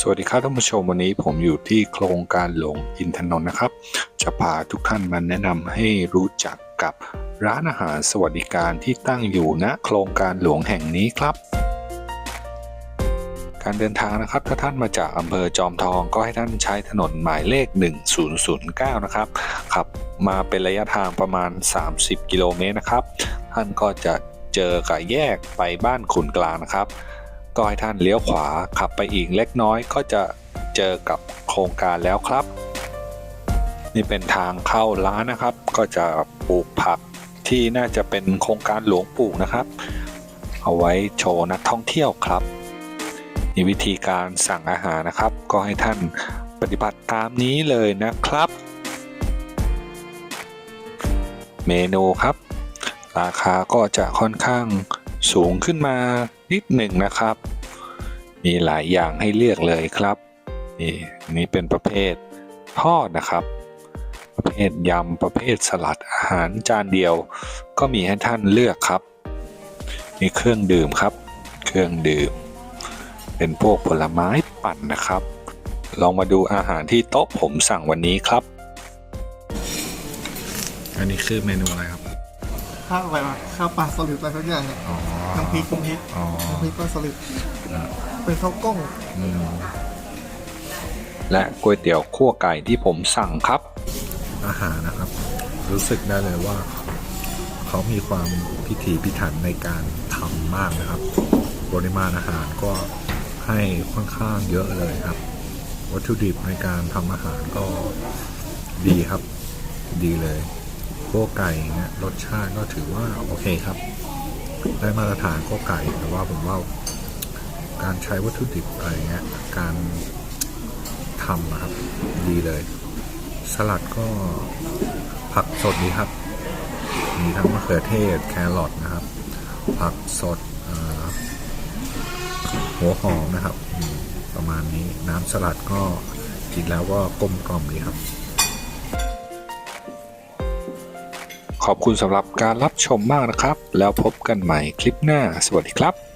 สวัสดีครับท่านผู้ชมวันนี้ผมอยู่ที่โครงการหลวงอินทนนท์นะครับ จะพาทุกท่านมาแนะนำให้รู้จักกับร้านอาหารสวัสดิการที่ตั้งอยู่ณโครงการหลวงแห่งนี้ครับ การเดินทางนะครับ ถ้าท่านมาจากอำเภอจอมทองก็ให้ท่านใช้ถนนหมายเลข 1009 นะครับขับมาเป็นระยะทางประมาณ 30 กิโลเมตรนะครับ ท่านก็จะเจอกับแยกไปบ้านขุนกลางนะครับ ก็ให้ท่านเลี้ยวขวาขับไปอีกเล็กน้อยก็จะเจอกับโครงการแล้วครับ นี่เป็นทางเข้าร้านนะครับ ก็จะปลูกผักที่น่าจะเป็นโครงการหลวงปลูกนะครับ เอาไว้โชว์นักท่องเที่ยวครับนี่วิธีการสั่งอาหารนะครับ ก็ให้ท่านปฏิบัติตามนี้เลยนะครับ เมนูครับ ราคาก็จะค่อนข้างสูงขึ้นมานิดหนึ่งนะครับ มีหลายอย่างให้เลือกเลยครับนี่นี่เป็นประเภททอดนะครับ ประเภทยำประเภทสลัดอาหารจานเดียว ก็มีให้ท่านเลือกครับมีเครื่องดื่มครับ เครื่องดื่ม เป็นพวกผลไม้ปั่นนะครับ ลองมาดูอาหารที่โต๊ะผมสั่งวันนี้ครับ อันนี้คือเมนูอะไรครับ ข้าวอะไรวะข้าวปลาสลิดอะไรสักอย่างเนี่ยอ๋อ น้ำพริกน้ำพริกอ๋อ น้ำพริกปลาสลิดเป็นข้าวกล้องอืมและก๋วยเตี๋ยวคั่วไก่ที่ผมสั่งครับ อาหารนะครับ รู้สึกได้เลยว่า เขามีความพิถีพิถันในการทำมากนะครับปริมาณอาหารก็ให้ค่อนข้างเยอะเลยครับ วัตถุดิบในการทำอาหารก็ดีครับ ดีเลยพว กไก่เนี่ยรสชาติก็ถือว่า โอเคครับ ได้มาตรฐานก็ไก่แต่ว่าผมว่าการใช้วัตถุดิบอะไรเงี้ยการทำนะครับ ดีเลย สลัดก็ผักสดดีครับ มีทั้งมะเขือเทศแครอทนะครับ ผักสดหัวหอมนะครับ ประมาณนี้น้ำสลัดก็กินแล้วก็กลมกล่อมดีครับ ขอบคุณสำหรับการรับชมมากนะครับ แล้วพบกันใหม่คลิปหน้า สวัสดีครับ